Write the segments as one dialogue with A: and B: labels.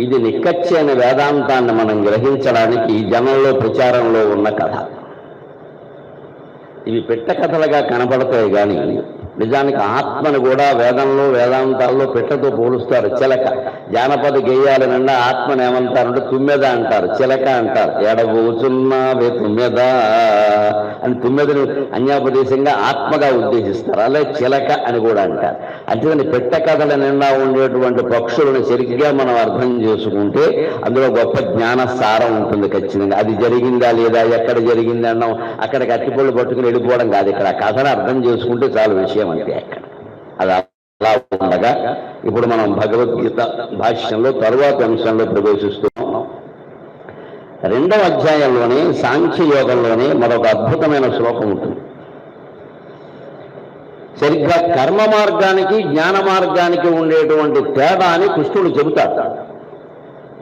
A: ఇది నిక్కచ్చి అనే వేదాంతాన్ని మనం గ్రహించడానికి జనంలో ప్రచారంలో ఉన్న కథ. ఇవి పెట్ట కథలుగా కనబడతాయి కానీ నిజానికి ఆత్మను కూడా వేదంలో వేదాంతాల్లో పెట్టతో పోలుస్తారు. చిలక. జానపద గేయాల నిండా ఆత్మను ఏమంటారంటే తుమ్మెద అంటారు. చిలక అంటారు. ఎడబోచున్నావే తుమ్మెద అని తుమ్మెదని అన్యాపదేశంగా ఆత్మగా ఉద్దేశిస్తారు. అలాగే చిలక అని కూడా అంటారు. అంతేకాని పెట్ట కథల నిండా ఉండేటువంటి పక్షులను సరిగ్గా మనం అర్థం చేసుకుంటే అందులో గొప్ప జ్ఞాన సారం ఉంటుంది ఖచ్చితంగా. అది జరిగిందా లేదా ఎక్కడ జరిగింది అన్నాం అక్కడికి అట్టిపళ్ళు పట్టుకుని వెళ్ళిపోవడం కాదు. ఇక్కడ కథను అర్థం చేసుకుంటే చాలు విషయం. అంతే అక్కడ. అది అలా ఉండగా ఇప్పుడు మనం భగవద్గీత భాష్యంలో తరువాత అంశంలో ప్రవేశిస్తున్నాం రెండవ అధ్యాయంలోనే సాంఖ్య యోగంలోనే మరొక అద్భుతమైన శ్లోకం ఉంటుంది. సరిగ్గా కర్మ మార్గానికి జ్ఞాన మార్గానికి ఉండేటువంటి తేడా అని కృష్ణుడు చెబుతాడు.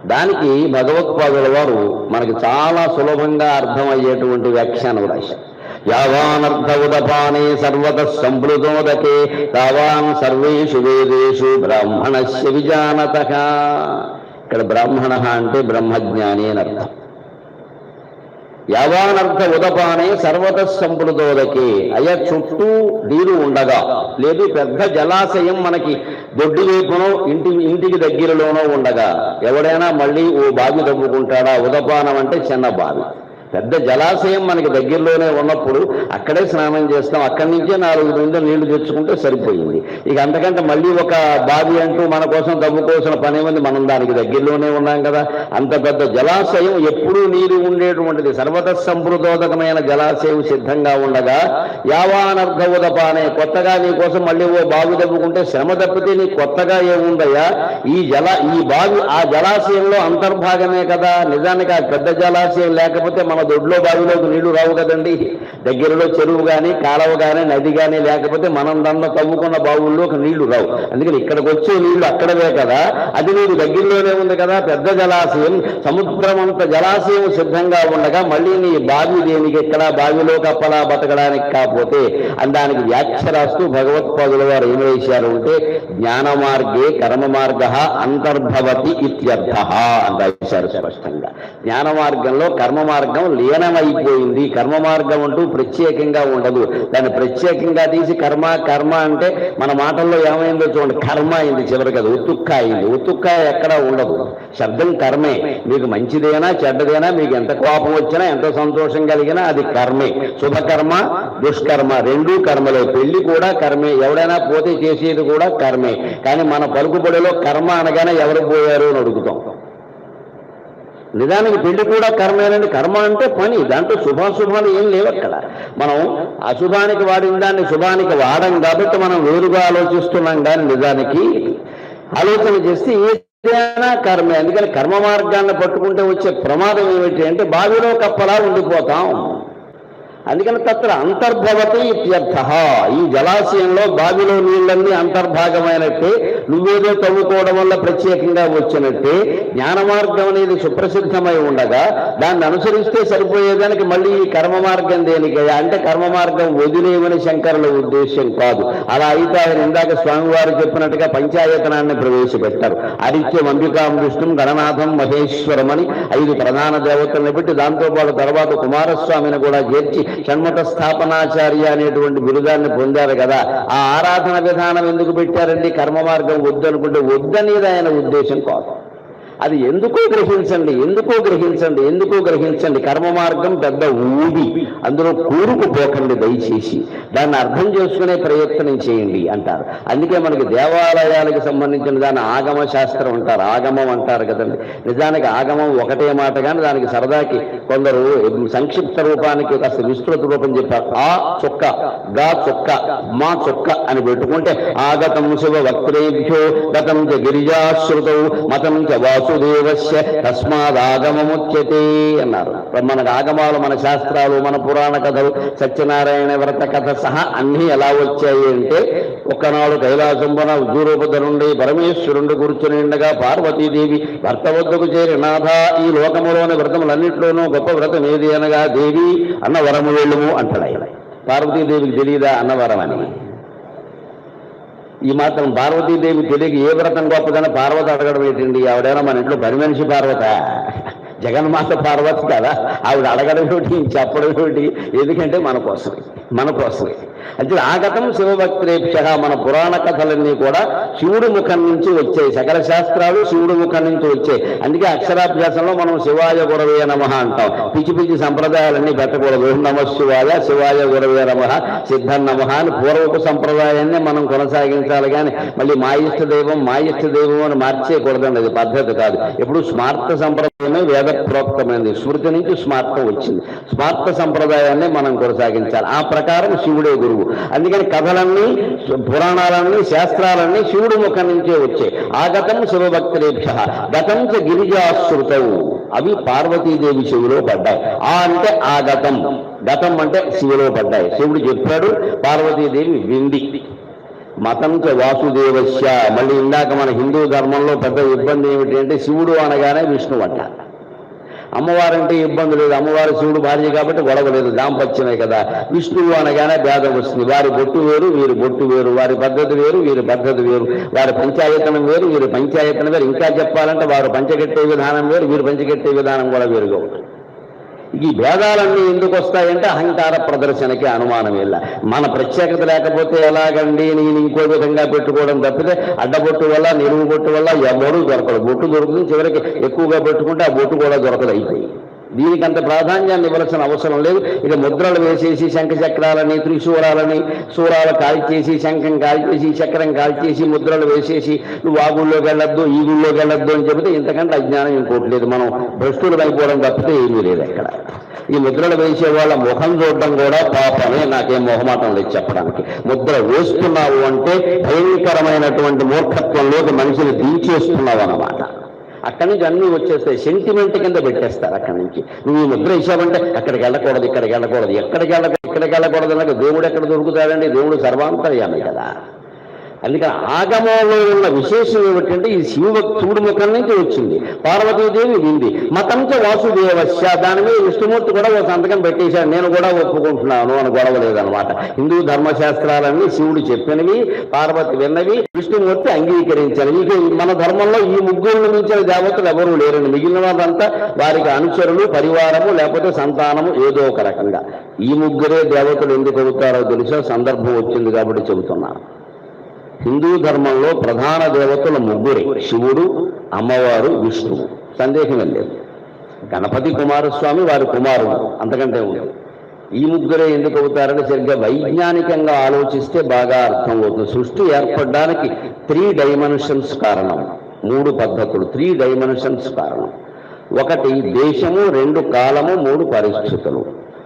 A: దానికి భగవత్పాదుల వారు మనకి చాలా సులభంగా అర్థమయ్యేటువంటి వ్యాఖ్యానం రాశారు. యావానర్థ ఉదపానే సర్వత సంప్లుతోదకే తావాన్ సర్వేషు వేదేషు బ్రాహ్మణస్య విజానత ఇక్కడ బ్రాహ్మణ అంటే బ్రహ్మజ్ఞాని అని అర్థం. యావానర్థ ఉదపానే సర్వత సంప్రదోదకే అయ చుట్టూ నీరు ఉండగా లేదు పెద్ద జలాశయం మనకి దొడ్డి వైపునో ఇంటి ఇంటికి దగ్గరలోనో ఉండగా ఎవడైనా మళ్ళీ ఓ బావి తవ్వుకుంటాడా? ఉదపానం అంటే చిన్న బావి. పెద్ద జలాశయం మనకి దగ్గరలోనే ఉన్నప్పుడు అక్కడే స్నానం చేస్తాం. అక్కడి నుంచే నాలుగు బిందెలు నీళ్ళు తెచ్చుకుంటే సరిపోయింది. ఇక అంతకంటే మళ్ళీ ఒక బావి అంటూ మన కోసం తవ్వుకోవాల్సిన పని ఉంది మనం దానికి దగ్గరలోనే ఉన్నాం కదా. అంత పెద్ద జలాశయం ఎప్పుడూ నీరు ఉండేటువంటిది. సర్వత సంప్రదోదకమైన జలాశయం సిద్ధంగా ఉండగా యావానర్థ ఉదపానే కొత్తగా నీ కోసం మళ్ళీ ఓ బావి తవ్వుకుంటే శ్రమ తప్పితే నీ కొత్తగా ఏముందయ్యా? ఈ జల ఈ బావి ఆ జలాశయంలో అంతర్భాగమే కదా. నిజానికి ఆ పెద్ద జలాశయం లేకపోతే మనం దొడ్లో బావిలోకి నీళ్ళు రావు కదండి. దగ్గరలో చెరువు కానీ కాలువ కానీ నది కానీ లేకపోతే మనం దాంట్లో తవ్వుకున్న బావుల్లోకి నీళ్ళు రావు. అందుకని ఇక్కడికి వచ్చే నీళ్ళు అక్కడవే కదా. అది నీకు దగ్గరలోనే ఉంది కదా. పెద్ద జలాశయం సముద్రం అంత జలాశయం సిద్ధంగా ఉండగా మళ్ళీ నీ బావి దేనికి ఎక్కడ బావిలో కప్పలా బతకడానికి కాకపోతే అని దానికి వ్యాఖ్య రాస్తూ భగవత్పాదుల వారు ఏం వేశారు అంటే జ్ఞాన మార్గే కర్మ మార్గ అంతర్భవతి ఇత్యర్థ అని రాశారు స్పష్టంగా. జ్ఞాన మార్గంలో కర్మ మార్గం లీనమైపోయింది. కర్మ మార్గం అంటూ ప్రత్యేకంగా ఉండదు. దాన్ని ప్రత్యేకంగా తీసి కర్మ కర్మ అంటే మన మాటల్లో ఏమైందో చూడండి. కర్మ అయింది చివరి కదా ఉత్తుక్క అయింది. ఉత్తుక్క ఎక్కడ ఉండదు. శబ్దం కర్మే. మీకు మంచిదేనా చెడ్డదేనా మీకు ఎంత కోపం వచ్చినా ఎంత సంతోషం కలిగినా అది కర్మే. శుభకర్మ దుష్కర్మ రెండూ కర్మలే. పెళ్ళి కూడా కర్మే. ఎవడైనా పోతే చేసేది కూడా కర్మే. కానీ మన పలుకుబడిలో కర్మ అనగానే ఎవరు పోయారు అని అడుగుతాం. నిజానికి పెళ్ళి కూడా కర్మేనండి. కర్మ అంటే పని. దాంట్లో శుభాశుభాలు ఏం లేవు అక్కడ. మనం అశుభానికి వాడిన దాన్ని శుభానికి వాడం కాబట్టి మనం వేరుగా ఆలోచిస్తున్నాం కానీ నిజానికి ఆలోచన చేస్తే ఏదైనా కర్మే. అందుకని కర్మ మార్గాన్ని పట్టుకుంటే వచ్చే ప్రమాదం ఏమిటి అంటే బావిలో కప్పలా ఉండిపోతాం. అందుకని తత్ర అంతర్భవతి ఇత్యర్థ. ఈ జలాశయంలో బావిలో నీళ్ళన్నీ అంతర్భాగమైనట్టే నువ్వేదో తవ్వుకోవడం వల్ల ప్రత్యేకంగా వచ్చినట్టే జ్ఞాన మార్గం అనేది సుప్రసిద్ధమై ఉండగా దాన్ని అనుసరిస్తే సరిపోయేదానికి మళ్ళీ ఈ కర్మ మార్గం దేనికయ్యా? అంటే కర్మ మార్గం వదిలేయమని శంకరుల ఉద్దేశ్యం కాదు. అలా అయితే ఆయన ఇందాక స్వామివారు చెప్పినట్టుగా పంచాయతనాన్ని ప్రవేశపెట్టారు. ఆదిత్యం అంబికాం విష్ణుం గణనాథం మహేశ్వరం అని ఐదు ప్రధాన దేవతలను పెట్టి దాంతోపాటు తర్వాత కుమారస్వామిని కూడా చేర్చి షణ్మత స్థాపనాచార్య అనేటువంటి బిరుదాన్ని పొందారు కదా. ఆ ఆరాధన విధానం ఎందుకు పెట్టారండి? కర్మ మార్గం వద్దనుకుంటే వద్దనేది ఆయన ఉద్దేశం కాదు. అది ఎందుకో గ్రహించండి ఎందుకో గ్రహించండి ఎందుకో గ్రహించండి. కర్మ మార్గం పెద్ద ఊది. అందులో కూరుకుపోకండి దయచేసి. దాన్ని అర్థం చేసుకునే ప్రయత్నం చేయండి అంటారు. అందుకే మనకి దేవాలయాలకు సంబంధించిన దాన్ని ఆగమ శాస్త్రం అంటారు. ఆగమం అంటారు కదండి. నిజానికి ఆగమం ఒకటే మాట కానీ దానికి సరదాకి కొందరు సంక్షిప్త రూపానికి కాస్త విస్తృత రూపం చెప్పారు. ఆ చొక్క గా చొక్క మా చొక్క అని పెట్టుకుంటే ఆగతం శివ వక్త్రేభ్యో గతం చ గిరిజాశ్రుతౌ మతం చ వాసుదేవస్య తస్మాదాగమముచ్యతే అన్నారు. మనకు ఆగమాలు మన శాస్త్రాలు మన పురాణ కథలు సత్యనారాయణ వ్రత కథ సహా అన్నీ ఎలా వచ్చాయి అంటే ఒకనాడు కైలాసంబన ఉద్యూరూపధనుండి పరమేశ్వరుండి కూర్చుని ఉండగా పార్వతీదేవి భర్త వద్దకు చేరి నాథ ఈ లోకములోని వ్రతములన్నింటిలోనూ గొప్ప వ్రతం ఏది అనగా దేవి? అన్న వరము వెళ్ళుము అంటాడు ఆయన పార్వతీదేవికి తెలియదా అన్నవరం అని? ఈ మాత్రం పార్వతీదేవి తెలియక ఏ వ్రతం గొప్పదని పార్వతి అడగడం ఏంటండి? ఆవిడైనా మన ఇంట్లో పని మనిషి పార్వత. జగన్మాత పార్వతి కదా. ఆవిడ అడగడం ఏమిటి? చెప్పడం ఏమిటి? ఎందుకంటే మన కోసమే. మన కోసమే. అయితే ఆగతం శివభక్త్రేక్ష మన పురాణ కథలన్నీ కూడా శివుడి ముఖం నుంచి వచ్చాయి. సకల శాస్త్రాలు శివుడి ముఖం నుంచి వచ్చాయి. అందుకే అక్షరాభ్యాసంలో మనం శివాయ గురవే నమ అంటాం. పిచ్చి పిచ్చి సంప్రదాయాలన్నీ పెట్టకూడదు. నమ శివాయ శివాయ గురవే నమ సిద్ధ నమ అని పూర్వపు సంప్రదాయాన్ని మనం కొనసాగించాలి కానీ మళ్ళీ మా ఇష్ట దైవం మా ఇష్ట దైవం అని మార్చేయకూడదండి. అది పద్ధతి కాదు. ఎప్పుడు స్మార్త సంప్రదాయమే వేద ప్రోక్తమైనది స్మృతి నుంచి స్మార్థం వచ్చింది. స్మార్త సంప్రదాయాన్ని మనం కొనసాగించాలి. ఆ ప్రకారం శివుడే గురువు. అందుకని కథలన్నీ పురాణాలన్నీ శాస్త్రాలన్నీ శివుడు ముఖం నుంచే వచ్చాయి. ఆగతం శివభక్తులేభ్య గతం చ గిరిజాశ్రుతవు అవి పార్వతీదేవి శివులో పడ్డాయి. ఆ అంటే ఆగతం గతం అంటే శివులో పడ్డాయి. శివుడు చెప్పాడు పార్వతీదేవి వింది. మతం చ వాసుదేవస్య. మళ్ళీ ఇందాక మన హిందూ ధర్మంలో పెద్ద ఇబ్బంది ఏమిటి అంటే శివుడు అనగానే విష్ణువు అంట. అమ్మవారంటే ఇబ్బంది లేదు. అమ్మవారు శివుడు భార్య కాబట్టి గొడవ లేదు. దాంపత్యమే కదా. విష్ణువు అనగానే భేదం వస్తుంది. వారి బొట్టు వేరు వీరి బొట్టు వేరు. వారి పద్ధతి వేరు వీరి పద్ధతి వేరు. వారి పంచాయతనం వేరు వీరి పంచాయతనం వేరు. ఇంకా చెప్పాలంటే వారు పంచగట్టే విధానం వేరు వీరు పంచగట్టే విధానం కూడా వేరుగా ఉంటుంది. ఈ భేదాలన్నీ ఎందుకు వస్తాయంటే అహంకార ప్రదర్శనకి అనుమానం ఇల్ల. మన ప్రత్యేకత లేకపోతే ఎలాగండి? నేను ఇంకో విధంగా పెట్టుకోవడం తప్పితే అడ్డబొట్టు వల్ల నిలువు బొట్టు వల్ల ఎవరూ దొరకదు బొట్టు దొరుకుతుంది చివరికి ఎక్కువగా పెట్టుకుంటే ఆ బొట్టు కూడా దొరకదు అయిపోయి దీనికి అంత ప్రాధాన్యాన్ని ఇవ్వాల్సిన అవసరం లేదు. ఇక ముద్రలు వేసేసి శంఖ చక్రాలని త్రిశూరాలని సూరాలు కాల్చేసి శంఖం కాల్చేసి చక్రం కాల్చేసి ముద్రలు వేసేసి నువ్వు ఆ గుళ్ళోకి వెళ్ళొద్దు ఈ గుళ్ళోకి వెళ్ళొద్దు అని చెబితే ఇంతకంటే అజ్ఞానం ఇంకోటి లేదు. మనం భ్రష్టులు అయిపోవడం తప్పితే ఏమీ లేదు అక్కడ ఈ ముద్రలు వేసే వాళ్ళ ముఖం చూడడం కూడా పాపమే. నాకేం మొహమాటం లేదు చెప్పడానికి. ముద్ర వేస్తున్నావు అంటే భయంకరమైనటువంటి మూర్ఖత్వంలోకి మనిషిని దించేస్తున్నావు అన్నమాట. అక్కడి నుంచి అన్నీ వచ్చేస్తాయి. సెంటిమెంట్ కింద పెట్టేస్తారు అక్కడి నుంచి. నువ్వు ముద్ర ఇచ్చావంటే అక్కడికి వెళ్ళకూడదు ఇక్కడికి వెళ్ళకూడదు ఎక్కడికి వెళ్ళకూడదు ఇక్కడికి వెళ్ళకూడదు అన్నాక దేవుడు ఎక్కడ దొరుకుతాడండి? దేవుడు సర్వాంతర్యామే కదా. అందుకని ఆగమంలో ఉన్న విశేషం ఏమిటంటే ఈ శివభక్తుడి ముఖం నుంచి వచ్చింది. పార్వతీదేవి వింది. మతంచ వాసుదేవస్య దాని మీద విష్ణుమూర్తి కూడా ఒక సంతకం పెట్టేశాడు. నేను కూడా ఒప్పుకుంటున్నాను అని గొడవ లేదనమాట హిందూ ధర్మశాస్త్రాలన్నీ శివుడు చెప్పినవి పార్వతి విన్నవి విష్ణుమూర్తి అంగీకరించినవి. ఇక మన ధర్మంలో ఈ ముగ్గురు మించిన దేవతలు ఎవరూ లేరండి. మిగిలిన వాళ్ళంతా వారికి అనుచరులు పరివారము లేకపోతే సంతానము ఏదో ఒక రకంగా. ఈ ముగ్గురే దేవతలు ఎందుకు అవుతారో తెలుసా? సందర్భం వచ్చింది కాబట్టి చెబుతున్నాను హిందూ ధర్మంలో ప్రధాన దేవతలు ముగ్గురే శివుడు అమ్మవారు విష్ణువు. సందేహం లేదు. గణపతి కుమారస్వామి వారి కుమారుడు అంతకంటే ఉండదు ఈ ముగ్గురే ఎందుకు అవుతారని సరిగ్గా వైజ్ఞానికంగా ఆలోచిస్తే బాగా అర్థమవుతుంది. సృష్టి ఏర్పడడానికి త్రీ డైమెన్షన్స్ కారణం. మూడు పద్ధతులు. త్రీ డైమెన్షన్స్ కారణం. ఒకటి దేశము రెండు కాలము మూడు పరిస్థితులు.